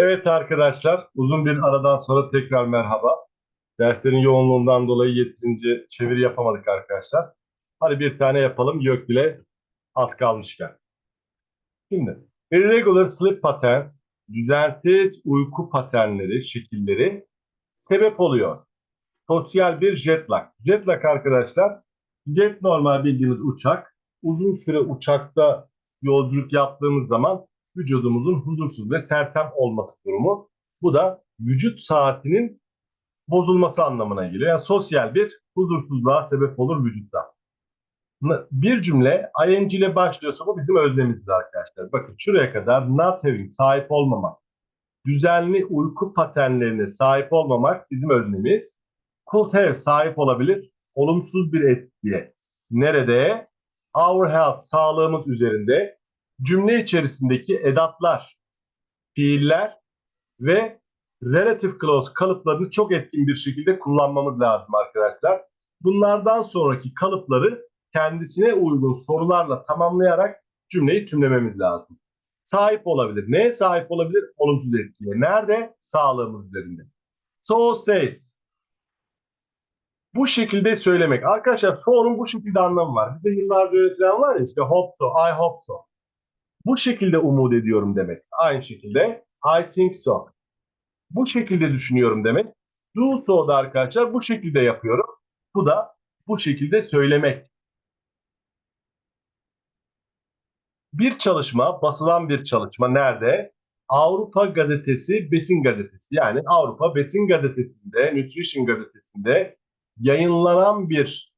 Evet arkadaşlar, uzun bir aradan sonra tekrar merhaba. Derslerin yoğunluğundan dolayı yeterince çeviri yapamadık arkadaşlar. Hadi bir tane yapalım yok bile alt kalmışken. Şimdi, irregular sleep pattern, düzensiz uyku paternleri, şekilleri sebep oluyor. Sosyal bir jet lag. Jet lag arkadaşlar, jet normal bildiğimiz uçak. Uzun süre uçakta yolculuk yaptığımız zaman vücudumuzun huzursuz ve sertem olması durumu. Bu da vücut saatinin bozulması anlamına geliyor. Yani sosyal bir huzursuzluğa sebep olur vücutta. Bir cümle ing ile başlıyorsa bu bizim özlemimizdir arkadaşlar. Bakın şuraya kadar not having, sahip olmamak, düzenli uyku paternlerine sahip olmamak bizim özlemimiz. Could have, sahip olabilir, olumsuz bir etkiye. Nerede? Our health, sağlığımız üzerinde cümle içerisindeki edatlar, fiiller ve relative clause kalıplarını çok etkin bir şekilde kullanmamız lazım arkadaşlar. Bunlardan sonraki kalıpları kendisine uygun sorularla tamamlayarak cümleyi tümlememiz lazım. Sahip olabilir. Neye sahip olabilir? Olumsuz etkiye. Nerede? Sağlığımız üzerinde. So says. Bu şekilde söylemek. Arkadaşlar so'nun bu şekilde anlamı var. Bize yıllarca öğretilen var ya işte hope so, I hope so. Bu şekilde umut ediyorum demek. Aynı şekilde I think so. Bu şekilde düşünüyorum demek. Do so da arkadaşlar bu şekilde yapıyorum. Bu da bu şekilde söylemek. Bir çalışma, basılan bir çalışma nerede? Avrupa Gazetesi, Besin Gazetesi. Yani Avrupa Besin Gazetesi'nde, Nutrition Gazetesi'nde yayınlanan bir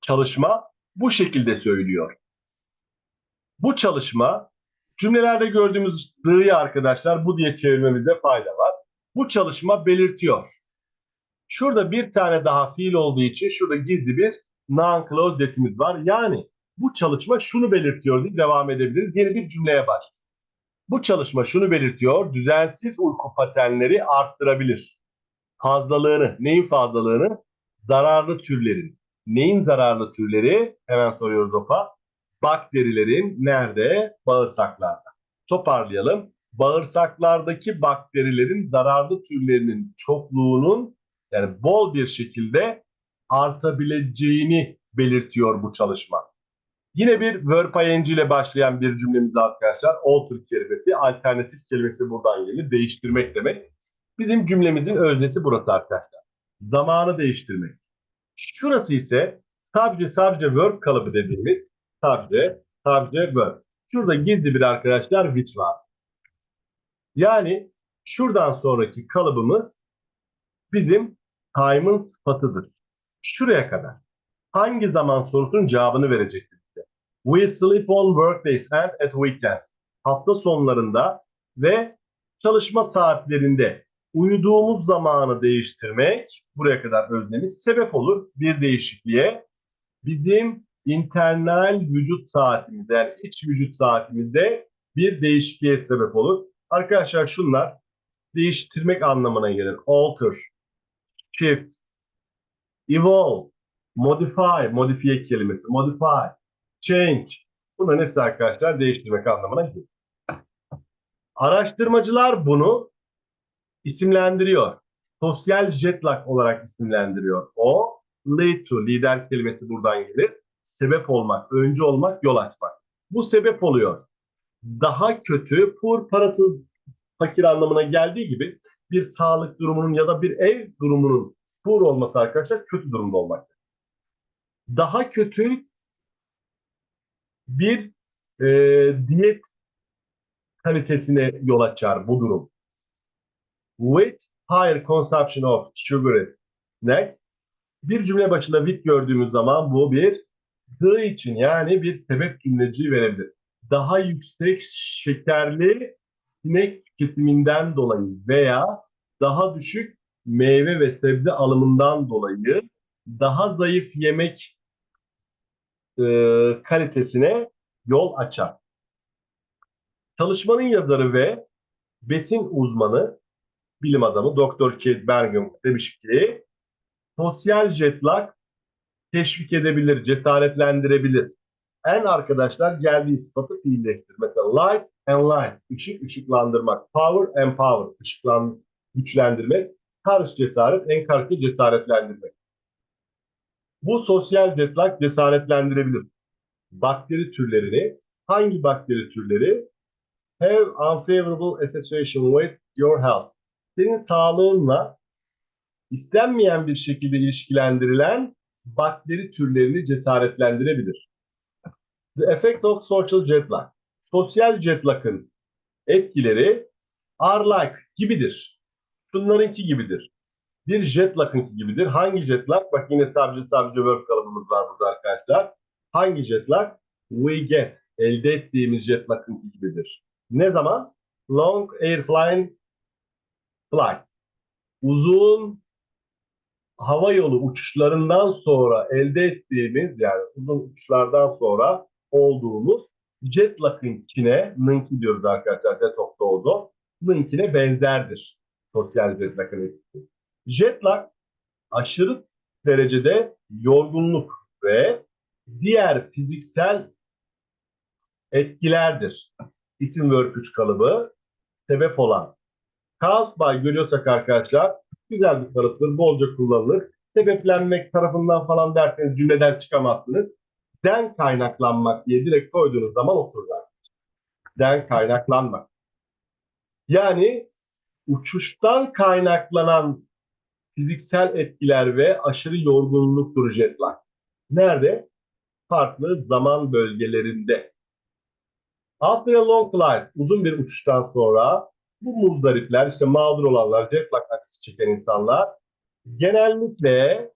çalışma bu şekilde söylüyor. Bu çalışma cümlelerde gördüğümüz dığ'yı arkadaşlar bu diye çevirmemizde fayda var. Bu çalışma belirtiyor. Şurada bir tane daha fiil olduğu için şurada gizli bir non-clause detimiz var. Yani bu çalışma şunu belirtiyor diye devam edebiliriz. Yeni bir cümleye baş. Bu çalışma şunu belirtiyor. Düzensiz uyku paternleri arttırabilir. Fazlalığını, neyin fazlalığını? Zararlı türlerin. Neyin zararlı türleri? Hemen soruyoruz OPA bakterilerin nerede? Bağırsaklarda. Toparlayalım. Bağırsaklardaki bakterilerin zararlı türlerinin çokluğunun yani bol bir şekilde artabileceğini belirtiyor bu çalışma. Yine bir verb ing ile başlayan bir cümlemiz arkadaşlar. Alter kelimesi, alternatif kelimesi buradan gelir. Değiştirmek demek. Bizim cümlemizin öznesi burası arkadaşlar. Zamanı değiştirmek. Şurası ise sadece sadece verb kalıbı dediğimiz Subject, subject, verb. Şurada gizli bir arkadaşlar which var. Yani şuradan sonraki kalıbımız bizim time'ın sıfatıdır. Şuraya kadar. Hangi zaman sorusunun cevabını verecektir bize. We sleep on workdays and at weekends. Hafta sonlarında ve çalışma saatlerinde uyuduğumuz zamanı değiştirmek buraya kadar öznemiz sebep olur bir değişikliğe. Bizim internal vücut saatimizde yani iç vücut saatimizde bir değişikliğe sebep olur. Arkadaşlar şunlar değiştirmek anlamına gelir. Alter, shift, evolve, modify, modifiye kelimesi, modify, change. Bunların hepsi arkadaşlar değiştirmek anlamına gelir. Araştırmacılar bunu isimlendiriyor. Sosyal jet lag olarak isimlendiriyor. O, lead to, lider kelimesi buradan gelir sebep olmak, öncü olmak, yol açmak. Bu sebep oluyor. Daha kötü, poor, parasız, fakir anlamına geldiği gibi bir sağlık durumunun ya da bir ev durumunun poor olması arkadaşlar kötü durumda olmak. Daha kötü bir e, diyet kalitesine yol açar bu durum. With higher consumption of sugar ne? Bir cümle başında with gördüğümüz zaman bu bir dığı için yani bir sebep cümleci verebilir. Daha yüksek şekerli sinek tüketiminden dolayı veya daha düşük meyve ve sebze alımından dolayı daha zayıf yemek e, kalitesine yol açar. Çalışmanın yazarı ve besin uzmanı, bilim adamı Dr. Kate Bergum demiş ki sosyal jet lag teşvik edebilir, cesaretlendirebilir. En arkadaşlar geldiği sıfatı fiilleştir. Mesela light and light. Işık, ışıklandırmak. Power and power. Işıklan, güçlendirmek. Karış cesaret, enkarke cesaretlendirmek. Bu sosyal jet lag cesaretlendirebilir. Bakteri türlerini, hangi bakteri türleri? Have unfavorable association with your health. Senin sağlığınla istenmeyen bir şekilde ilişkilendirilen bakteri türlerini cesaretlendirebilir. The effect of social jet lag. Sosyal jet lag'ın etkileri are like gibidir. Şunlarınki gibidir. Bir jet lag'ınki gibidir. Hangi jet lag? Bak yine sadece sadece verb kalıbımız var burada arkadaşlar. Hangi jet lag? We get. Elde ettiğimiz jet lag'ınki gibidir. Ne zaman? Long air flying flight. Uzun hava yolu uçuşlarından sonra elde ettiğimiz yani uzun uçuşlardan sonra olduğumuz jet lag'ınkine, nınki diyoruz arkadaşlar, jet of doğdu, nınkine benzerdir. Sosyal jet lag'ın etkisi. Jet lag aşırı derecede yorgunluk ve diğer fiziksel etkilerdir. İsim verb 3 kalıbı sebep olan. Caused by görüyorsak arkadaşlar güzel bir kalıptır. Bolca kullanılır. Sebeplenmek tarafından falan derseniz cümleden çıkamazsınız. Den kaynaklanmak diye direkt koyduğunuz zaman otururlar. Den kaynaklanmak. Yani uçuştan kaynaklanan fiziksel etkiler ve aşırı yorgunluktur jet. Nerede? Farklı zaman bölgelerinde. After a long flight, uzun bir uçuştan sonra bu muzdaripler, işte mağdur olanlar, jet lag acısı çeken insanlar genellikle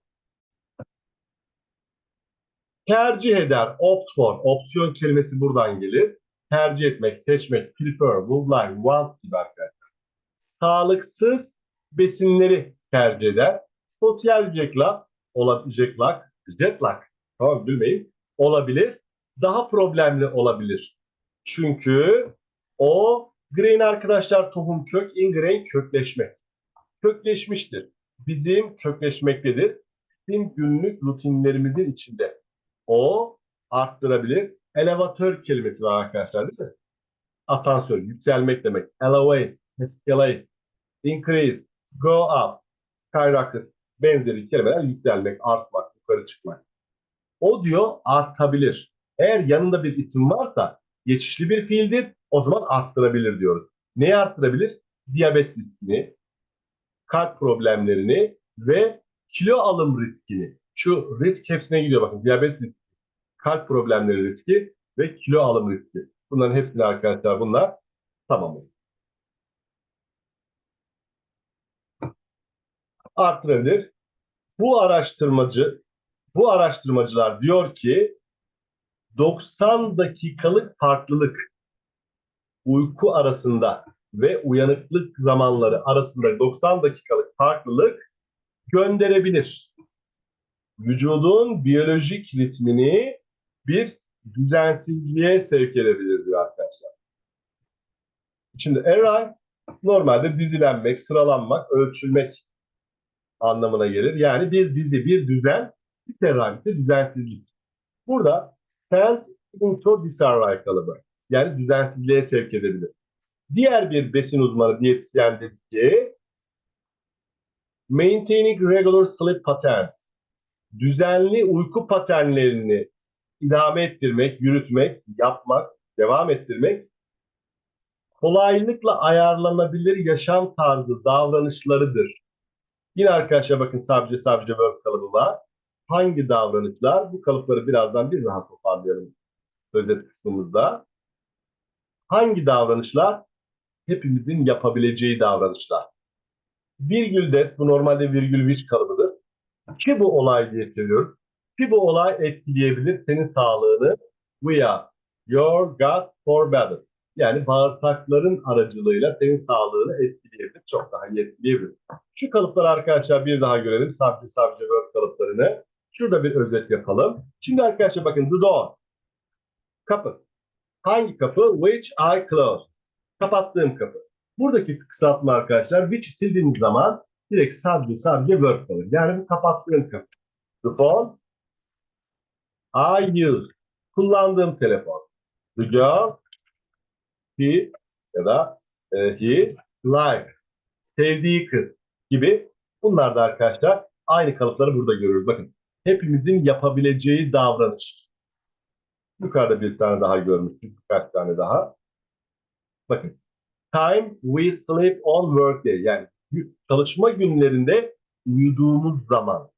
tercih eder, opt for, opsiyon kelimesi buradan gelir. Tercih etmek, seçmek, prefer, would like, want gibi arkadaşlar. Sağlıksız besinleri tercih eder. Sosyal jet lag, olabilir, jet lag, jet tamam bilmeyin, olabilir. Daha problemli olabilir. Çünkü o grain arkadaşlar tohum kök, ingrain kökleşmek. Kökleşmiştir. Bizim kökleşmektedir. Bizim günlük rutinlerimizin içinde. O arttırabilir. Elevatör kelimesi var arkadaşlar değil mi? Asansör, yükselmek demek. Elevate, escalate, increase, go up, skyrocket benzeri kelimeler yükselmek, artmak, yukarı çıkmak. O diyor artabilir. Eğer yanında bir isim varsa geçişli bir fiildir. O zaman arttırabilir diyoruz. Neyi arttırabilir? Diyabet riskini, kalp problemlerini ve kilo alım riskini. Şu risk hepsine gidiyor bakın. Diyabet riski, kalp problemleri riski ve kilo alım riski. Bunların hepsini arkadaşlar bunlar tamam. Arttırabilir. Bu araştırmacı, bu araştırmacılar diyor ki 90 dakikalık farklılık uyku arasında ve uyanıklık zamanları arasında 90 dakikalık farklılık gönderebilir. Vücudun biyolojik ritmini bir düzensizliğe sevk edebilir diyor arkadaşlar. Şimdi array normalde dizilenmek, sıralanmak, ölçülmek anlamına gelir. Yani bir dizi, bir düzen, bir array ise düzensizlik. Burada tend into disarray kalıbı. Yani düzensizliğe sevk edebilir. Diğer bir besin uzmanı diyetisyen dedi ki maintaining regular sleep patterns düzenli uyku paternlerini idame ettirmek, yürütmek, yapmak, devam ettirmek kolaylıkla ayarlanabilir yaşam tarzı davranışlarıdır. Yine arkadaşlar bakın sadece sadece verb kalıbı var. Hangi davranışlar? Bu kalıpları birazdan bir daha toparlayalım özet kısmımızda. Hangi davranışlar? Hepimizin yapabileceği davranışlar. Virgülde, bu normalde virgül which kalıbıdır. Ki bu olay diye çeviriyoruz. Ki bu olay etkileyebilir senin sağlığını via your gut for better. Yani bağırsakların aracılığıyla senin sağlığını etkileyebilir. Çok daha iyi etkileyebilir. Şu kalıpları arkadaşlar bir daha görelim. Sabri sabri verb kalıplarını. Şurada bir özet yapalım. Şimdi arkadaşlar bakın the door. Kapı. Hangi kapı? Which I close. Kapattığım kapı. Buradaki kısaltma arkadaşlar which sildiğiniz zaman direkt sadece sadece verb kalır. Yani bu kapattığım kapı. The phone I use. kullandığım telefon. The girl, he ya da e, he like, sevdiği kız gibi bunlar da arkadaşlar aynı kalıpları burada görüyoruz. Bakın hepimizin yapabileceği davranış. Yukarıda bir tane daha görmüştük. Birkaç tane daha. Bakın. Time we sleep on work day. Yani çalışma günlerinde uyuduğumuz zaman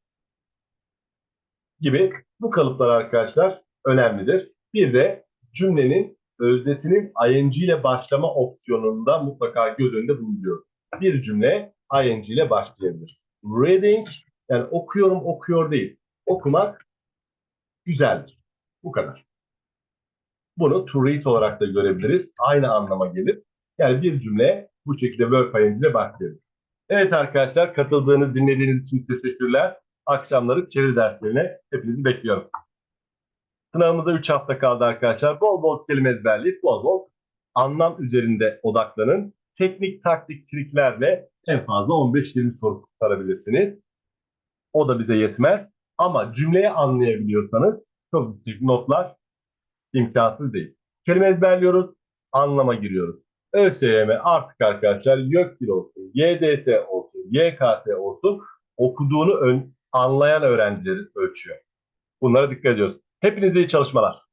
gibi bu kalıplar arkadaşlar önemlidir. Bir de cümlenin öznesinin ing ile başlama opsiyonunda mutlaka göz önünde bulunuyor. Bir cümle ing ile başlayabilir. Reading yani okuyorum okuyor değil. Okumak güzeldir. Bu kadar. Bunu to read olarak da görebiliriz. Aynı anlama gelir. Yani bir cümle bu şekilde verb ing ile başlayabilir. Evet arkadaşlar katıldığınız, dinlediğiniz için teşekkürler. Akşamları çeviri derslerine hepinizi bekliyorum. Sınavımıza 3 hafta kaldı arkadaşlar. Bol bol kelime ezberleyip bol bol anlam üzerinde odaklanın. Teknik, taktik, triklerle en fazla 15-20 soru kurtarabilirsiniz. O da bize yetmez. Ama cümleyi anlayabiliyorsanız çok küçük notlar imkansız değil. Kelime ezberliyoruz, anlama giriyoruz. ÖSYM artık arkadaşlar YÖKDİL olsun, YDS olsun, YKS olsun okuduğunu ön, anlayan öğrencileri ölçüyor. Bunlara dikkat ediyoruz. Hepinize iyi çalışmalar.